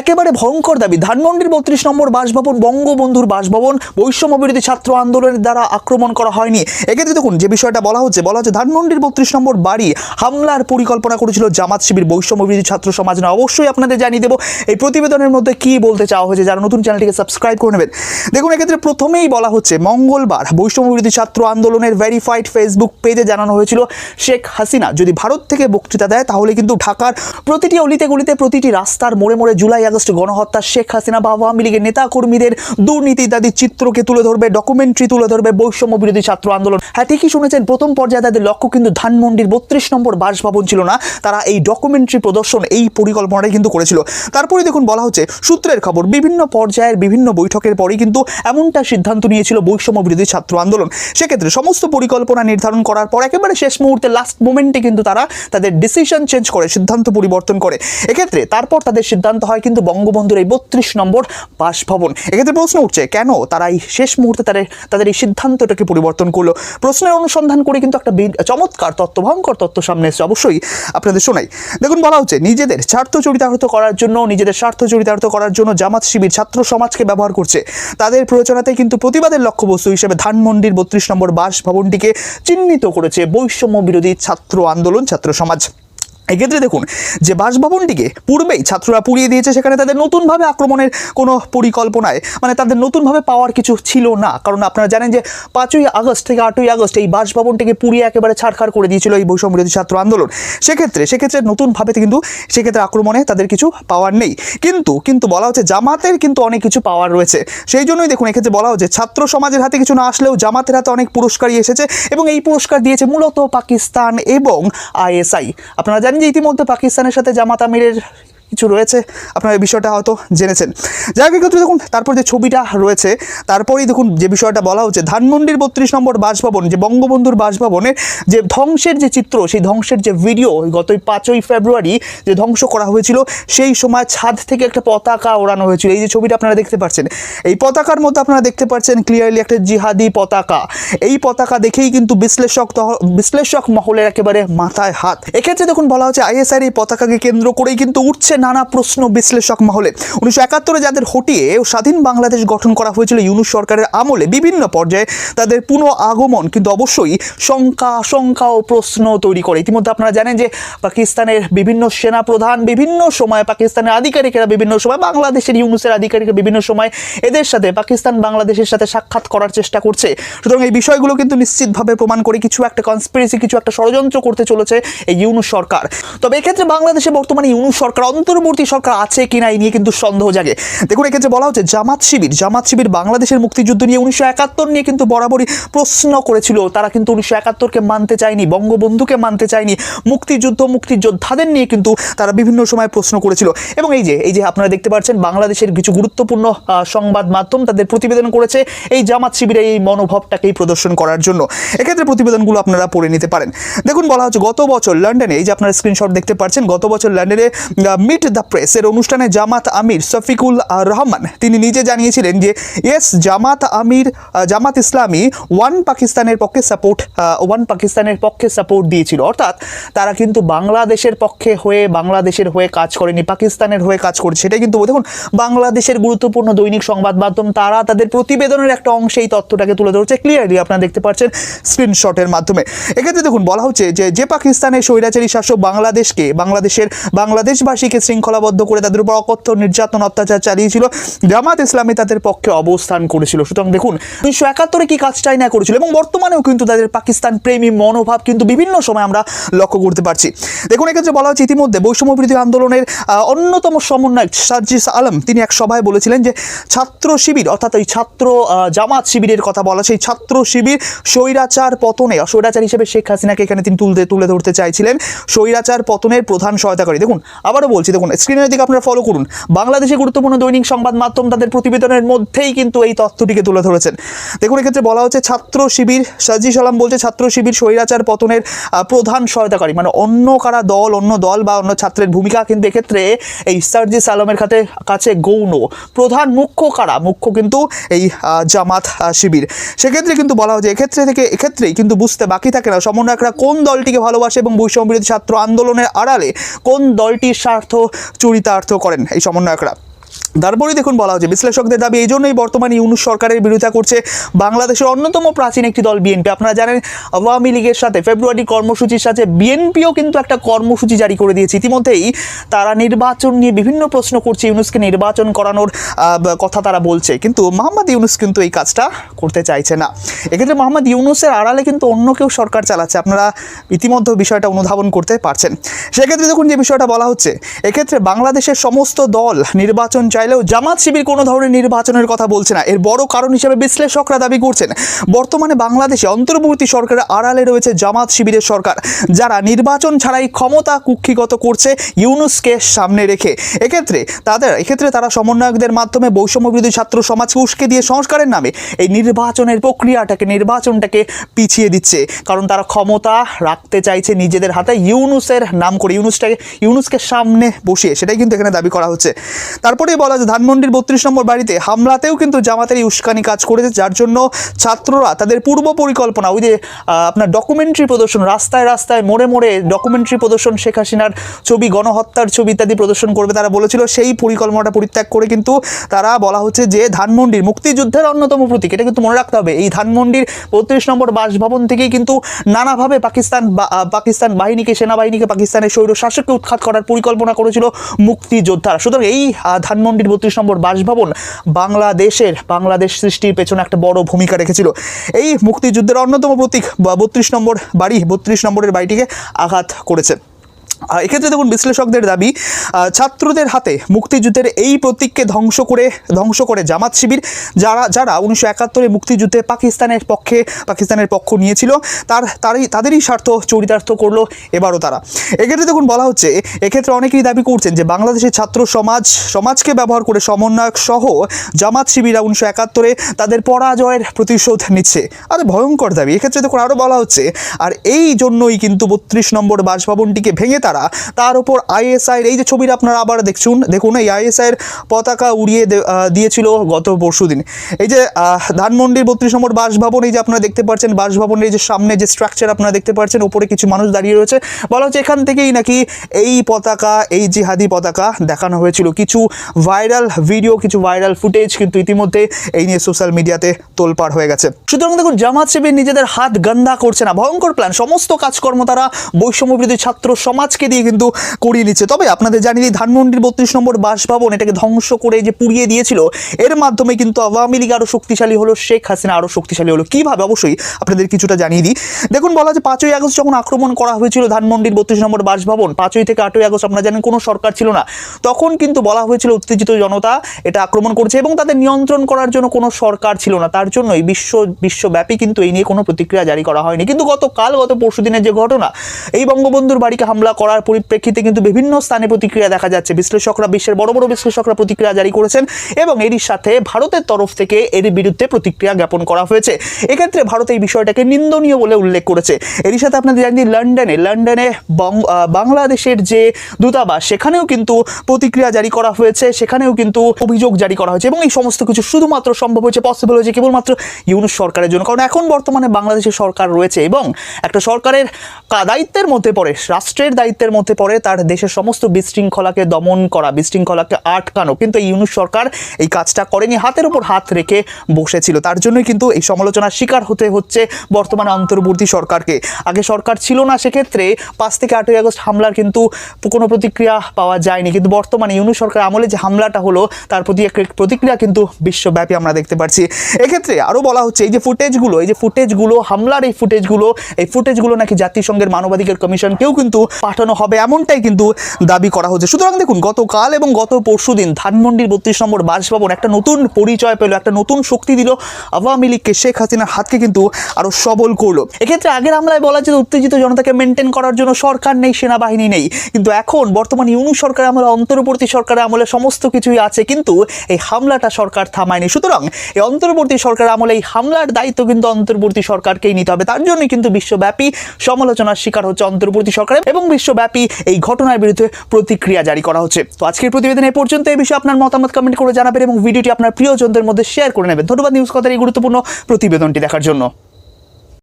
একেবারে ভয়ঙ্কর দাবি। ধানমন্ডির বত্রিশ নম্বর বাসভবন, বঙ্গবন্ধুর বাসভবন বৈষম্য বিরোধী ছাত্র আন্দোলনের দ্বারা আক্রমণ করা হয়নি। এক্ষেত্রে দেখুন, যে বিষয়টা বলা হচ্ছে বলা হচ্ছে ধানমন্ডির বত্রিশ নম্বর বাড়ি হামলার পরিকল্পনা করেছিল জামাত শিবির বৈষম্য বিরোধী ছাত্র সমাজ না অবশ্যই আপনাদের জানিয়ে দেবো, এই প্রতিবেদনের মধ্যে কি বলতে চাওয়া হয়েছে, যারা নতুন চ্যানেলটিকে সাবস্ক্রাইব করে নেবেন। দেখুন, এক্ষেত্রে প্রথমেই বলা হচ্ছে, মঙ্গলবার বৈষম্য বিরোধী ছাত্র আন্দোলনের ভেরিফাইড ফেসবুক পেজে জানানো হয়েছিল শেখ হাসিনা। যদি ভারত থেকে বক্তৃতা দেয়, তাহলে কিন্তু ঢাকার প্রতিটি অলিতে গলিতে প্রতিটি রাস্তার মোড়ে মোড়ে জুলাই আগস্ট গণহত্যা, শেখ হাসিনা বা আওয়ামী লীগের নেতা কর্মীদের দুর্নীতি ইত্যাদি চিত্রকে তুলে ধরবে ডকুমেন্টারি তুলে ধরবে বৈষম্য বিরোধী ছাত্র আন্দোলন। হ্যাঁ ঠিকই শুনেছেন, প্রথম পর্যায়ে তাদের লক্ষ্য কিন্তু ধানমন্ডির বত্রিশ নম্বর বাসভবন ছিল না, তারা এই ডকুমেন্টারি প্রদর্শন, এই পরিকল্পনাটাই কিন্তু করেছিল। তারপরে দেখুন বলা হচ্ছে, সূত্রের খবর, বিভিন্ন পর্যায়ের বিভিন্ন বৈঠকের পরেই কিন্তু এমনটা সিদ্ধান্ত নিয়েছিল বৈষম্য বিরোধী ছাত্র আন্দোলন। সেক্ষেত্রে সমস্ত পরিকল্পনা নির্ধারণ করার পর একেবারে শেষ মুহূর্তে লাস্ট মোমেন্টে কিন্তু তারা তাদের ডিসিশন চেঞ্জ করে, সিদ্ধান্ত পরিবর্তন করে। এক্ষেত্রে তারপর তাদের সিদ্ধান্ত হয় কিন্তু বঙ্গবন্ধুর এই বত্রিশ নম্বর বাসভবন। এক্ষেত্রে প্রশ্ন উঠছে, কেন তারা এই শেষ মুহূর্তে তাদের তাদের এই সিদ্ধান্তটাকে পরিবর্তন করল? প্রশ্নের অনুসন্ধান করে কিন্তু একটা চমৎকার তত্ত্ব, ভয়ঙ্কর তত্ত্ব সামনে এসেছে। অবশ্যই আপনাদের শোনাই। দেখুন, বলা হচ্ছে, নিজেদের স্বার্থ চরিতার্থ করার জন্য, নিজেদের স্বার্থ চরিতার্থ করার জন্য জামাত শিবির ছাত্র সমাজকে ব্যবহার করছে। তাদের প্রয়োজনাতে কিন্তু প্রতিবাদের লক্ষ্যবস্তু হিসেবে ধানমন্ডির বত্রিশ নম্বর বাসভবনটিকে চিহ্নিত করেছে বৈষম্য বিরোধী ছাত্র আন্দোলন, ছাত্র সমাজ। এক্ষেত্রে দেখুন, যে বাসভবনটিকে পূর্বেই ছাত্ররা পুড়িয়ে দিয়েছে, সেখানে তাদের নতুনভাবে আক্রমণের কোনো পরিকল্পনায় মানে তাদের নতুনভাবে পাওয়ার কিছু ছিল না। কারণ আপনারা জানেন যে পাঁচই আগস্ট থেকে আটই আগস্ট এই বাসভবনটিকে পুড়িয়ে একেবারে ছাড়খাড় করে দিয়েছিল এই বৈষম্য বিরোধী ছাত্র আন্দোলন। সেক্ষেত্রে সেক্ষেত্রে নতুনভাবে কিন্তু সেক্ষেত্রে আক্রমণে তাদের কিছু পাওয়ার নেই। কিন্তু কিন্তু বলা হচ্ছে জামাতের কিন্তু অনেক কিছু পাওয়ার রয়েছে। সেই জন্যই দেখুন, এক্ষেত্রে বলা হচ্ছে ছাত্র সমাজের হাতে কিছু না আসলেও জামাতের হাতে অনেক পুরস্কারই এসেছে এবং এই পুরস্কার দিয়েছে মূলত পাকিস্তান এবং আইএসআই। আপনারা জানেন যে ইতিমধ্যে পাকিস্তানের সাথে জামাত আমিরের কিছু রয়েছে, আপনারা এই বিষয়টা হয়তো জেনেছেন। যাই হোক দেখুন, তারপর যে ছবিটা রয়েছে, তারপরেই দেখুন যে বিষয়টা বলা হচ্ছে, ধানমন্ডির বত্রিশ নম্বর বাসভবন, যে বঙ্গবন্ধুর বাসভবনের যে ধ্বংসের যে চিত্র, সেই ধ্বংসের যে ভিডিও, গতই পাঁচই ফেব্রুয়ারি যে ধ্বংস করা হয়েছিল, সেই সময় ছাদ থেকে একটা পতাকা ওড়ানো হয়েছিল। এই যে ছবিটা আপনারা দেখতে পাচ্ছেন, এই পতাকার মধ্যে আপনারা দেখতে পাচ্ছেন ক্লিয়ারলি একটা জিহাদি পতাকা। এই পতাকা দেখেই কিন্তু বিশ্লেষক বিশ্লেষক মহলের একেবারে মাথায় হাত। এক্ষেত্রে দেখুন, বলা হচ্ছে আইএসআর এই পতাকাকে কেন্দ্র করেই কিন্তু উঠছে নানা প্রশ্ন বিশ্লেষক মহলে। উনিশশো একাত্তরে যাদের হটিয়ে স্বাধীন বাংলাদেশ গঠন করা হয়েছিল ইউনুস সরকারের আমলে, বিভিন্ন পর্যায়ে তাদের পুনঃ আগমন কিন্তু অবশ্যই শঙ্কা, আশঙ্কা ও প্রশ্ন তৈরি করে। ইতিমধ্যে আপনারা জানেন যে পাকিস্তানের বিভিন্ন সেনা প্রধান বিভিন্ন সময় পাকিস্তানের আধিকারিকেরা বিভিন্ন সময়, বাংলাদেশের ইউনুসের আধিকারিকরা বিভিন্ন সময় এদের সাথে পাকিস্তান বাংলাদেশের সাথে সাক্ষাৎ করার চেষ্টা করছে। সুতরাং এই বিষয়গুলো কিন্তু নিশ্চিতভাবে প্রমাণ করে কিছু একটা কনস্পিরেসি কিছু একটা ষড়যন্ত্র করতে চলেছে এই ইউনুস সরকার। তবে এক্ষেত্রে বাংলাদেশে বর্তমানে ইউনুস সরকার অন্তর্বর্তী সরকার আছে কিনা এই নিয়ে কিন্তু সন্দেহ জাগে। দেখুন, এক্ষেত্রে বলা হচ্ছে জামাত শিবির জামাত শিবির বাংলাদেশের মুক্তিযুদ্ধ নিয়ে উনিশশো একাত্তর নিয়ে কিন্তু বরাবরই প্রশ্ন করেছিল। তারা কিন্তু উনিশশো একাত্তরকে মানতে চায়নি, বঙ্গবন্ধুকে মানতে চায়নি, মুক্তিযুদ্ধ, মুক্তিযোদ্ধাদের নিয়ে কিন্তু তারা বিভিন্ন সময় প্রশ্ন করেছিল। এবং এই যে এই যে আপনারা দেখতে পাচ্ছেন, বাংলাদেশের কিছু গুরুত্বপূর্ণ সংবাদ মাধ্যম তাদের প্রতিবেদন করেছে এই জামাত শিবিরের এই মনোভাবটাকেই প্রদর্শন করার জন্য। এক্ষেত্রে প্রতিবেদনগুলো আপনারা পড়ে নিতে পারেন। দেখুন, বলা হচ্ছে গত বছর লন্ডনে, এই যে আপনারা স্ক্রিনশট দেখতে পাচ্ছেন, গত বছর লন্ডনে মিট দ্য প্রেস এর অনুষ্ঠানে জামাত আমির শফিকুল রহমান। তিনি নিজে জানিয়েছিলেন যে, ইয়েস, জামাত আমির জামাত ইসলামী ওয়ান পাকিস্তানের পক্ষে সাপোর্ট ওয়ান পাকিস্তানের পক্ষে সাপোর্ট দিয়েছিল। অর্থাৎ তারা কিন্তু বাংলাদেশের পক্ষে হয়ে, বাংলাদেশের হয়ে কাজ করেনি, পাকিস্তানের হয়ে কাজ করছে। সেটাই কিন্তু দেখুন, বাংলাদেশের গুরুত্বপূর্ণ দৈনিক সংবাদ মাধ্যম, তারা তাদের প্রতিবেদনের একটা অংশে এই তথ্যটাকে তুলে ধরছে। ক্লিয়ারলি আপনারা দেখতে পাচ্ছেন স্ক্রিনশটের মাধ্যমে। এক্ষেত্রে দেখুন, বলা হচ্ছে যে যে পাকিস্তানের স্বৈরাচারী শাসক বাংলাদেশকে, বাংলাদেশের বাংলাদেশবাসীকে শৃঙ্খলাবদ্ধ করে তাদের উপর অকথ্য নির্যাতন অত্যাচার চালিয়েছিল। জামাত ইসলামী তাদের পক্ষে অবস্থান করেছিল। সুতরাং দেখুন, উনিশশো একাত্তরে কি কাজটাই না করেছিল এবং বর্তমানেও কিন্তু তাদের পাকিস্তান প্রেমী মনোভাব কিন্তু বিভিন্ন সময় আমরা লক্ষ্য করতে পারছি। দেখুন, এক্ষেত্রে বলা হচ্ছে ইতিমধ্যে বৈষম্য বিরোধী আন্দোলনের অন্যতম সমন্বয়ক সার্জিস আলম, তিনি এক সভায় বলেছিলেন যে ছাত্র শিবির, অর্থাৎ ওই ছাত্র জামাত শিবিরের কথা বলা সেই ছাত্র শিবির স্বৈরাচার পতনে স্বৈরাচার হিসেবে শেখ হাসিনাকে এখানে তিনি তুলতে, তুলে ধরতে চাইছিলেন। স্বৈরাচার পতনের প্রধান সহায়তাকারী দেখুন, আবারও বলছি দেখুন স্ক্রিনের দিকে আপনারা ফলো করুন। বাংলাদেশে গুরুত্বপূর্ণ দৈনিক সংবাদ মাধ্যম তাদের প্রতিবেদনের মধ্যেই কিন্তু এই তথ্যটিকে তুলে ধরেছেন। দেখুন, এক্ষেত্রে বলা হচ্ছে, ছাত্র শিবির সাজি সালাম বলছে, ছাত্র শিবির স্বৈরাচার পতনের প্রধান সহায়তাকারী মানে অন্য কারা দল, অন্য দল বা অন্য ছাত্রের ভূমিকা কিন্তু এক্ষেত্রে এই সার্জিস আলমের খাতে, কাছে গৌণ। প্রধান মুখ্য কারা? মুখ্য কিন্তু এই জামাত শিবির। সেক্ষেত্রে কিন্তু বলা হচ্ছে, এক্ষেত্রে থেকে, এক্ষেত্রেই কিন্তু বুঝতে বাকি থাকে না। সমন্বয়করা কোন দলটিকে ভালোবাসে এবং বৈষম্য বিরোধী ছাত্র আন্দোলনের আড়ালে কোন দলটির স্বার্থ চরিতার্থ করেন এই সমন্বয়করা। তারপরেই দেখুন বলা হচ্ছে, বিশ্লেষকদের দাবি এই জন্যই বর্তমানে ইউনুস সরকারের বিরোধিতা করছে বাংলাদেশের অন্যতম প্রাচীন একটি দল বিএনপি। আপনারা জানেন, আওয়ামী লীগের সাথে ফেব্রুয়ারি কর্মসূচির সাথে বিএনপিও কিন্তু একটা কর্মসূচি জারি করে দিয়েছে। ইতিমধ্যেই তারা নির্বাচন নিয়ে বিভিন্ন প্রশ্ন করছে, ইউনুসকে নির্বাচন করানোর কথা তারা বলছে। কিন্তু মোহাম্মদ ইউনুস কিন্তু এই কাজটা করতে চাইছে না। এক্ষেত্রে মোহাম্মদ ইউনুসের আড়ালে কিন্তু অন্য কেউ সরকার চালাচ্ছে। আপনারা ইতিমধ্যে বিষয়টা অনুধাবন করতে পারছেন। সেক্ষেত্রে দেখুন যে বিষয়টা বলা হচ্ছে, এক্ষেত্রে বাংলাদেশের সমস্ত দল নির্বাচন চাইলেও জামাত শিবির কোনো ধরনের নির্বাচনের কথা বলছে না। এর বড় কারণ হিসেবে বিশ্লেষকরা দাবি করছেন, বর্তমানে বাংলাদেশে অন্তর্বর্তী সরকারের আড়ালে রয়েছে জামাত শিবিরের সরকার, যারা নির্বাচন ছাড়াই ক্ষমতা কুক্ষিগত করছে ইউনুসকে সামনে রেখে। এক্ষেত্রে তাদের এক্ষেত্রে তারা সমন্বয়কদের মাধ্যমে বৈষম্য বিরোধী ছাত্র সমাজকে উস্কে দিয়ে সংস্কারের নামে এই নির্বাচনের প্রক্রিয়াটাকে, নির্বাচনটাকে পিছিয়ে দিচ্ছে। কারণ তারা ক্ষমতা রাখতে চাইছে নিজেদের হাতে ইউনুসের নাম করে, ইউনুসটাকে ইউনুসকে সামনে বসিয়ে, সেটাই কিন্তু এখানে দাবি করা হচ্ছে। তারপরে বলা যে ধানমন্ডির বত্রিশ নম্বর বাড়িতে হামলাতেও কিন্তু জামাতের এই উস্কানি কাজ করেছে যার জন্য ছাত্ররা তাদের পূর্ব পরিকল্পনা ওই যে আপনার ডকুমেন্টারি প্রদর্শন রাস্তায় রাস্তায় মোড়ে মোড়ে ডকুমেন্টারি প্রদর্শন শেখ হাসিনার ছবি গণহত্যার ছবি ইত্যাদি প্রদর্শন করবে তারা বলেছিল। সেই পরিকল্পনাটা পরিত্যাগ করে কিন্তু তারা বলা হচ্ছে যে ধানমন্ডির মুক্তিযুদ্ধের অন্যতম প্রতীক এটা কিন্তু মনে রাখতে হবে। এই ধানমন্ডির বত্রিশ নম্বর বাসভবন থেকেই কিন্তু নানাভাবে পাকিস্তান পাকিস্তান বাহিনীকে সেনাবাহিনীকে পাকিস্তানের স্বৈর শাসককে উৎখাত করার পরিকল্পনা করেছিল মুক্তিযোদ্ধারা। সুতরাং এই আহ, ধানমন্ডির বত্রিশ নম্বর বাসভবন বাংলাদেশের, বাংলাদেশ সৃষ্টির পেছনে একটা বড় ভূমিকা রেখেছিল। এই মুক্তিযুদ্ধের অন্যতম প্রতীক বা বত্রিশ নম্বর বাড়ি, বত্রিশ নম্বরের বাড়িটিকে আঘাত করেছে। এক্ষেত্রে দেখুন বিশ্লেষকদের দাবি ছাত্রদের হাতে মুক্তিযুদ্ধের এই প্রতীককে ধ্বংস করে ধ্বংস করে জামাত শিবির, যারা যারা উনিশশো একাত্তরে মুক্তিযুদ্ধে পাকিস্তানের পক্ষে, পাকিস্তানের পক্ষ নিয়েছিল, তার, তারই, তাদেরই স্বার্থ চরিতার্থ করল এবারও তারা। এক্ষেত্রে দেখুন বলা হচ্ছে, এক্ষেত্রে অনেকেই দাবি করছেন যে বাংলাদেশের ছাত্র সমাজ, সমাজকে ব্যবহার করে সমন্বয়ক সহ জামাত শিবিরা উনিশশো একাত্তরে তাদের পরাজয়ের প্রতিশোধ নিচ্ছে। আরে ভয়ঙ্কর দাবি। এক্ষেত্রে দেখুন আরও বলা হচ্ছে, আর এই জন্যই কিন্তু বত্রিশ নম্বর বাসভবনটিকে ভেঙে তারা তার। উপর আইএসআইয়ের এই যে ছবিটা আপনারা আবার দেখছুন, দেখুন, এই আইএসআইয়ের পতাকা উড়িয়ে দিয়েছিল গত পরশু দিন। এই যে ধানমন্ডির বত্রিশ নম্বর বাসভবন, এই যে আপনারা দেখতে পাচ্ছেন, বাসভবনের এই যে সামনে যে স্ট্রাকচার আপনারা দেখতে পাচ্ছেন, উপরে কিছু মানুষ দাঁড়িয়ে রয়েছে। বলা হচ্ছে এখান থেকেই নাকি এই পতাকা, এই জিহাদি পতাকা দেখানো হয়েছিল। কিছু ভাইরাল ভিডিও কিছু ভাইরাল ফুটেজ কিন্তু ইতিমধ্যে এই নিয়ে সোশ্যাল মিডিয়াতে তোলপাড় হয়ে গেছে। সুতরাং দেখুন, জামাত শিবির নিজেদের হাত গন্ধা করছে না। ভয়ঙ্কর প্ল্যান সমস্ত কাজকর্ম তারা বৈষম্য বিরোধী ছাত্র সমাজকে দিয়ে কিন্তু করিয়ে নিচ্ছে তবে আপনাদের জানিয়ে দিই, ধানমন্ডির বত্রিশ নম্বর বাসভবন এটাকে ধ্বংস করে যে পুড়িয়ে দিয়েছিল, এর মাধ্যমে কিন্তু আওয়ামী লীগ আরও শক্তিশালী হলো, শেখ হাসিনা আরও শক্তিশালী হলো। কীভাবে? অবশ্যই আপনাদের কিছুটা জানিয়ে দিই। দেখুন, বলা যে পাঁচই আগস্ট যখন আক্রমণ করা হয়েছিল ধানমন্ডির বত্রিশ নম্বর বাসভবন, পাঁচই থেকে আটই আগস্ট আপনারা জানেন কোনো সরকার ছিল না। তখন কিন্তু বলা হয়েছিল উত্তেজিত জনতা এটা আক্রমণ করছে এবং তাদের নিয়ন্ত্রণ করার জন্য কোনো সরকার ছিল না। তার জন্যই বিশ্ব, বিশ্বব্যাপী কিন্তু এই নিয়ে কোনো প্রতিক্রিয়া জারি করা হয়নি। কিন্তু গতকাল, গত পরশু দিনের যে ঘটনা, এই বঙ্গবন্ধুর বাড়িকে হামলা করার পরিপ্রেক্ষিতে কিন্তু বিভিন্ন স্থানে প্রতিক্রিয়া দেখা যাচ্ছে। বিশ্লেষকরা বিশ্বের বড় বড় বিশ্লেষকরা প্রতিক্রিয়া জারি করেছেন এবং এরই সাথে ভারতের তরফ থেকে এর বিরুদ্ধে প্রতিক্রিয়া জ্ঞাপন করা হয়েছে। এক্ষেত্রে ভারত এই বিষয়টাকে নিন্দনীয় বলে উল্লেখ করেছে। এরই সাথে আপনাদের জানি লন্ডনে লন্ডনে বাংলাদেশের যে দূতাবাস, সেখানেও কিন্তু প্রতিক্রিয়া জারি করা হয়েছে। সেখানেও কিন্তু অভিযোগ জারি করা হয়েছে এবং এই সমস্ত কিছু শুধুমাত্র সম্ভব হয়েছে পসিবল হয়েছে কেবলমাত্র ইউনুস সরকারের জন্য। কারণ এখন বর্তমানে বাংলাদেশের সরকার রয়েছে এবং একটা সরকারের দায়িত্বের মধ্যে পড়ে, রাষ্ট্রের দায়িত্বের মধ্যে পড়ে তার দেশের সমস্ত বিশৃঙ্খলাকে দমন করা, বিশৃঙ্খলাকে আটকানো। কিন্তু এই ইউনুস সরকার এই কাজটা করেনি, হাতের উপর হাত রেখে বসেছিল। তার জন্যই কিন্তু এই সমালোচনার শিকার হতে হচ্ছে বর্তমানে অন্তর্বর্তী সরকারকে। আগে সরকার ছিল না, সেক্ষেত্রে পাঁচ থেকে আটই আগস্ট হামলার কিন্তু কোনো প্রতিক্রিয়া পাওয়া যায়নি। কিন্তু বর্তমানে ইউনুস সরকার আমলে যে হামলাটা হলো, তার প্রতি প্রতিক্রিয়া কিন্তু বিশ্বব্যাপী আমরা দেখতে পাচ্ছি। এক্ষেত্রে আরও বলা হচ্ছে, এই যে ফুটেজগুলো, এই যে ফুটেজগুলো, হামলার এই ফুটেজগুলো এই ফুটেজগুলো নাকি জাতিসংঘের মানবাধিকার কমিশনকেও কিন্তু পাঠানো হবে এমনটাই কিন্তু দাবি করা হচ্ছে। সুতরাং দেখুন, গতকাল এবং গত পরশু দিন ধানমন্ডির বত্রিশ নম্বর বাসভবন একটা নতুন পরিচয় পেল, একটা নতুন শক্তি দিল আওয়ামী লীগকে, শেখ হাসিনার হাতকে কিন্তু আরও সবল করল। এক্ষেত্রে আগের হামলায় বলা যে উত্তেজিত জনতাকে মেনটেন করার জন্য সরকার নেই, সেনাবাহিনী নেই। কিন্তু এখন বর্তমান ইউনু সরকার আমলে, অন্তর্বর্তী সরকারের আমলে সমস্ত কিছুই আছে, কিন্তু এই হামলাটা সরকার থামায়নি। সুতরাং এই অন্তর্বর্তী সরকার আমলে এই হামলার দায়িত্ব কিন্তু অন্তর্বর্তী সরকারকেই নিতে হবে। তার জন্যই কিন্তু বিশ্বব্যাপী সমালোচনার শিকার হচ্ছে অন্তর্বর্তী সরকার এবং বিশ্বব্যাপী এই ঘটনার বিরুদ্ধে প্রতিক্রিয়া জারি করা হচ্ছে। তো আজকের প্রতিবেদন এই পর্যন্ত এই বিষয়ে আপনার মতামত কমেন্ট করে জানাবেন এবং ভিডিওটি আপনার প্রিয়জনদের মধ্যে শেয়ার করে নেবেন। ধন্যবাদ নিউজ কথার এই গুরুত্বপূর্ণ প্রতিবেদনটি দেখার জন্য।